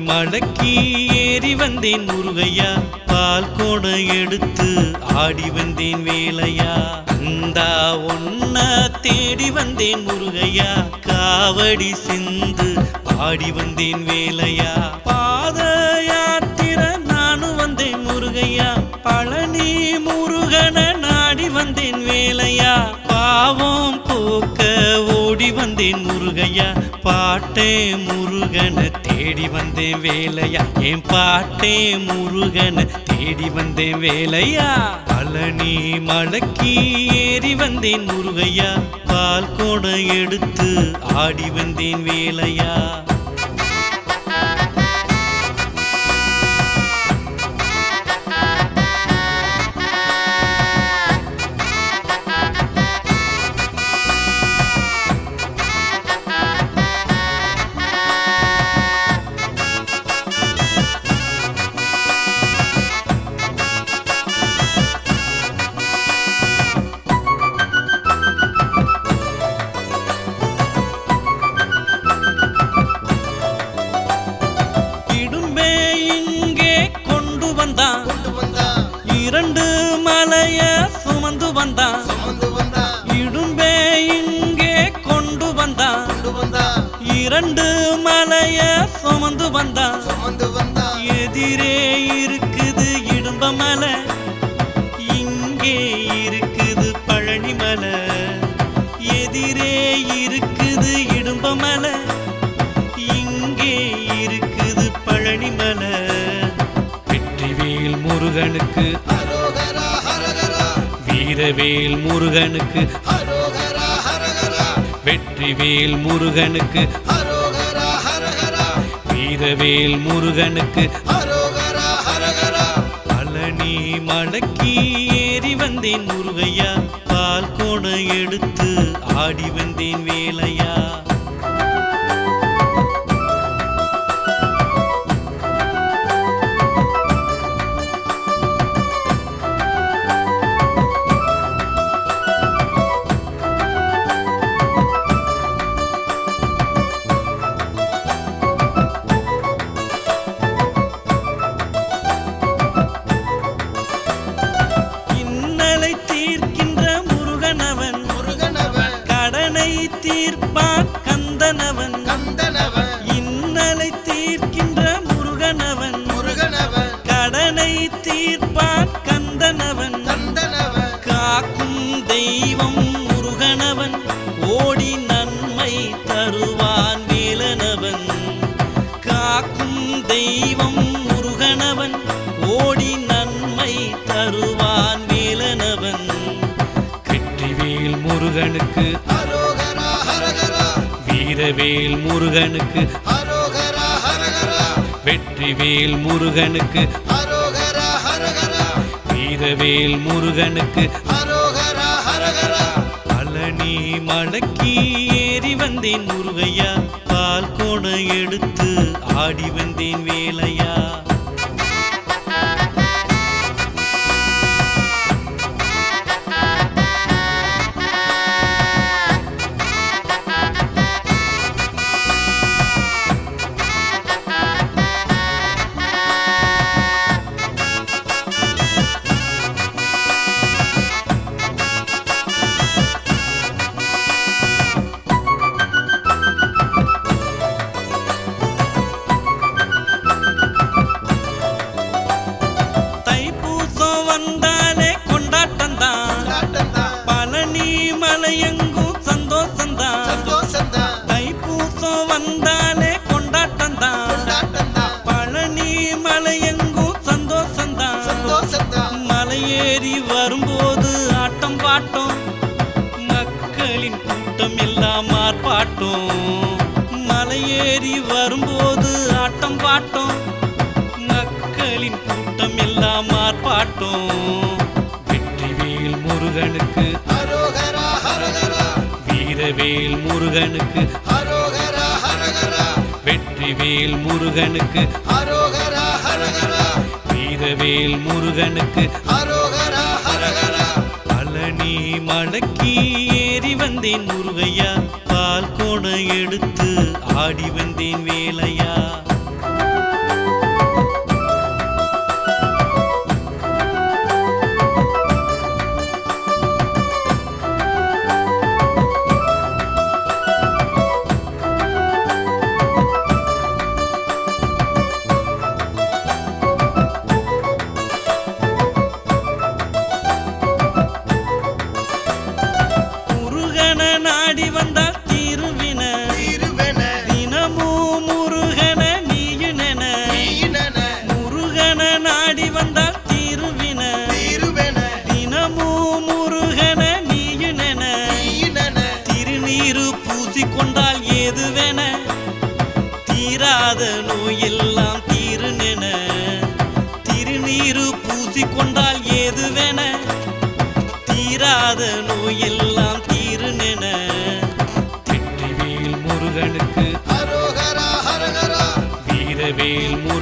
மடக்கி ஏறி வந்தேன் முருகையா. பால் கூட எடுத்து ஆடி வந்தேன் வேலையா. அந்தா ஒன்ன தேடி வந்தேன் முருகையா. காவடி சிந்து பாடி வந்தேன் வேலையா. ஓடி வந்தேன் முருகையா? பாட்டே முருகனை தேடி வந்தேன் வேலையா? என் பாட்டே முருகனை தேடி வந்தேன் வேலையா? பழனி மலக்கி ஏறி வந்தேன் முருகையா. பால் கூட எடுத்து ஆடி வந்தேன் வேலையா? முருகனுக்கு. வீரவேல் முருகனுக்கு. வெற்றிவேல் முருகனுக்கு. வீரவேல் முருகனுக்கு. பழனி மடக்கி ஏறி வந்தேன் முருகையா. பால் கோடை எடுத்து ஆடி வந்தேன் வேலையா. தீர்ப்பான் கந்தனவன். கந்தனவன் இன்னலை தீர்க்கின்ற முருகனவன். முருகனவன் கடனை தீர்ப்பான் கந்தனவன். கந்தனவன் காக்கும் தெய்வம் முருகனவன். ஓடி நன்மை தருவான் வேலனவன். காக்கும் தெய்வம் முருகனவன். ஓடி நன்மை தருவான் வேலனவன். வெற்றிவேல் முருகனுக்கு ஹரோகரா வீரவேல் முருகனுக்கு. ஹரோகரா ஹரகரா வெற்றிவேல் முருகனுக்கு. ஹரோகரா ஹரகரா வீரவேல் முருகனுக்கு. ஹரோகரா ஹரகரா பழனி மடக்கி ஏறி வந்தேன் முருகையா. பால் கோடை எடுத்து ஆடி வந்தேன் வேலையா. மலையேறி வரும்போது ஆட்டம் பாட்டம். மக்களின் கூட்டம் எல்லாம் ஆர்ப்பாட்டம். மலையேறி வரும்போது ஆட்டம் பாட்டம். மக்களின் கூட்டம் எல்லாம் ஆர்ப்பாட்டம். வெற்றிவேல் முருகனுக்கு வீரவேல் முருகனுக்கு வெற்றிவேல் முருகனுக்கு வீரவேல் முருகனுக்கு ஹரோகரா ஹரகரா பழனி மடக்கி ஏறி வந்தேன் முருகையா. பால் கோடை எடுத்து ஆடி வந்தேன் வேலையா. como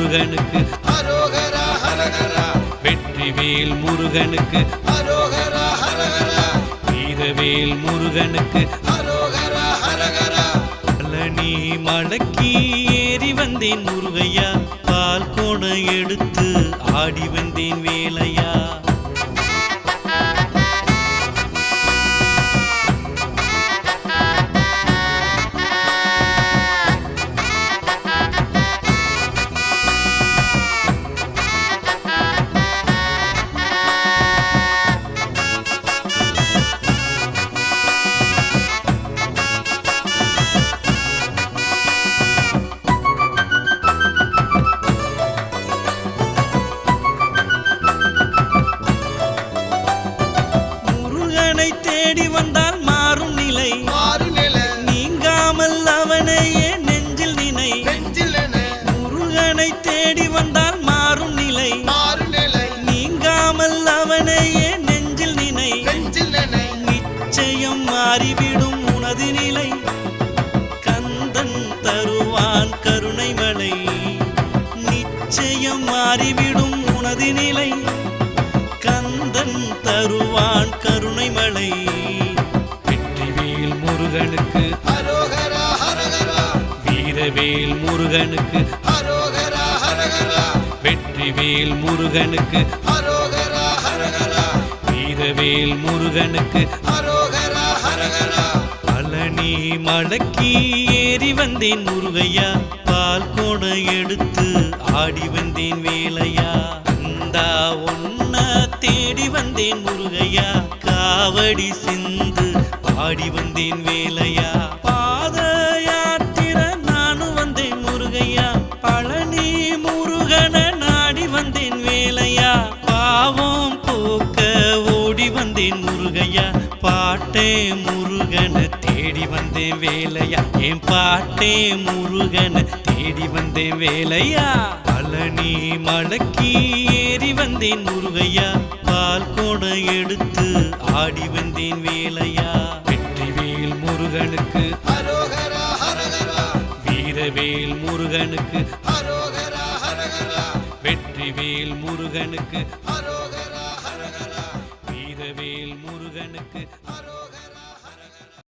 முருகனுக்கு. அரோகரா ஹரஹரா. வெற்றிவேல் முருகனுக்கு. அரோகரா ஹரஹரா. வீரவேல் முருகனுக்கு. அரோகரா ஹரஹரா. பழனி மடக்கி ஏறி வந்தேன் முருகையா. பால் கோடை எடுத்து ஆடி வந்தேன் வேலையா. தருவான் கருணை மலை நிச்சயம் மாறிவிடும் உனது நிலை கந்தன் தருவான் கருணை மலை வெற்றிவேல் முருகனுக்கு வீரவேல் முருகனுக்கு வெற்றிவேல் முருகனுக்கு வீரவேல் முருகனுக்கு அரோகரா ஹரஹரா. பழனி மடக்கி ஏறி வந்தேன் முருகையா. பால் கோடை எடுத்து ஆடி வந்தேன் வேலையா. இந்தா ஒன்ன தேடி வந்தேன் முருகையா. காவடி சிந்து பாடி வந்தேன் வேலையா. பாத யாத்திர நானும் வந்தேன் முருகையா. பழனி முருகன நாடி வந்தேன் வேலையா. பாவம் போக்க ஓடி வந்தேன் முருகையா. பாட்டே முருகன தேடி வந்தேன் வேலையா? என் பாட்டே முருகன தேடி வந்தேன் வேலையா? பழனி மடக்கி ஏறி வந்தேன் முருகையா. பால் கூட எடுத்து ஆடி வந்தேன் வேலையா? வெற்றிவேல் முருகனுக்கு வீரவேல் முருகனுக்கு வெற்றிவேல் முருகனுக்கு அரோகரா